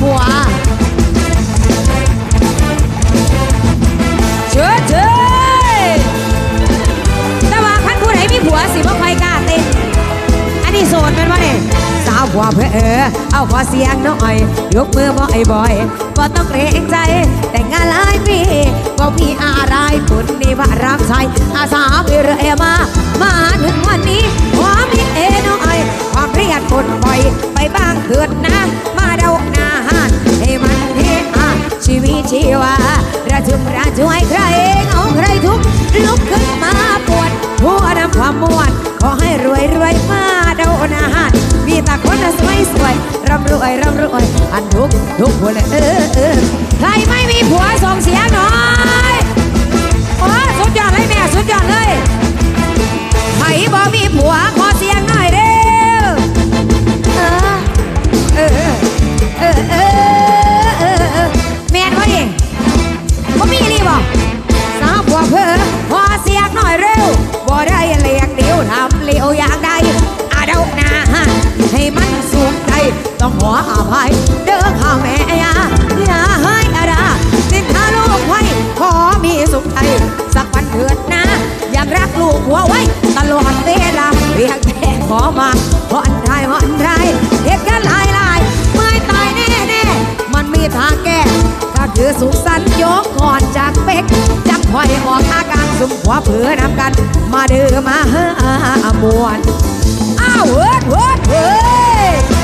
ผัวเชิดเชิดแต่ว่าคันผู้ใดมีผัวสิบ่ค่อยกล้าเต้นอันนี้โสดเป็นวะเนี่ยสาวผัวเพื่อเออ เอาขอเสียงน่อยยกมือบ่อยบ่อยๆบ่ต้องเกรงใจ แต่งงานหลายปีก็มีอะไรคุณนี่ว่ารับใชอาสาไปเรื่อยมา มาถึงวันนี้ ลุกขึ้นมาปวด หัวนำความมวลขอให้รวยรวยมาเดาอนาหารมีแต่คนสวยสวยร่ำรวยร่ำรวยอันทุกทุกคนเลย ได้เลียกเดียวทำเลียวอยากได้อาเดาหน้าให้มันสูงใจต้องขออภัยเด้อข้าแม่ยาอย่าให้อาดาสิ้นทาลูกไว้ขอมีสุขใจสักวันเถิดนะ อยากรักลูกหัวไว้ตลอดเวลาเรียกแม่ขอมาผ่อนไรผ่อ ก็คือสุขสันต์ยกก่อนจากเป็กจังคอยออกอาการสุ่มหัวเผือนำกัน มาเดือมาเฮามวนอ้าวเฮ้ยเฮ้ยเฮ้ย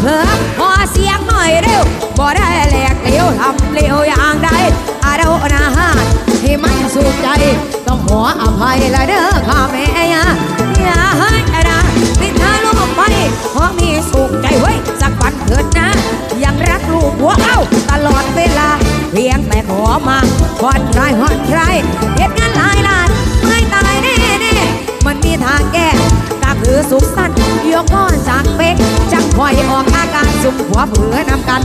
เผลอขอเสียงหน่อยเร็วบ่ได้แหลกเหลวทำเหลวอย่างใดอาเดาหนาหานที่มันสุขใจ ต้องขออภัยละเด้อข้าแม่ยาอย่าให้นะติดทาลูกไปเพราะมีสุขใจไว้ยสักวันเถิดนะ ยังรักลูกหัวเอ้าตลอดเวลา เพียงแต่ขอมาผ่อนคลายผ่อนคลายเหตุงานหลายล้าน อออกอาการสุขหัวเผือนำกัน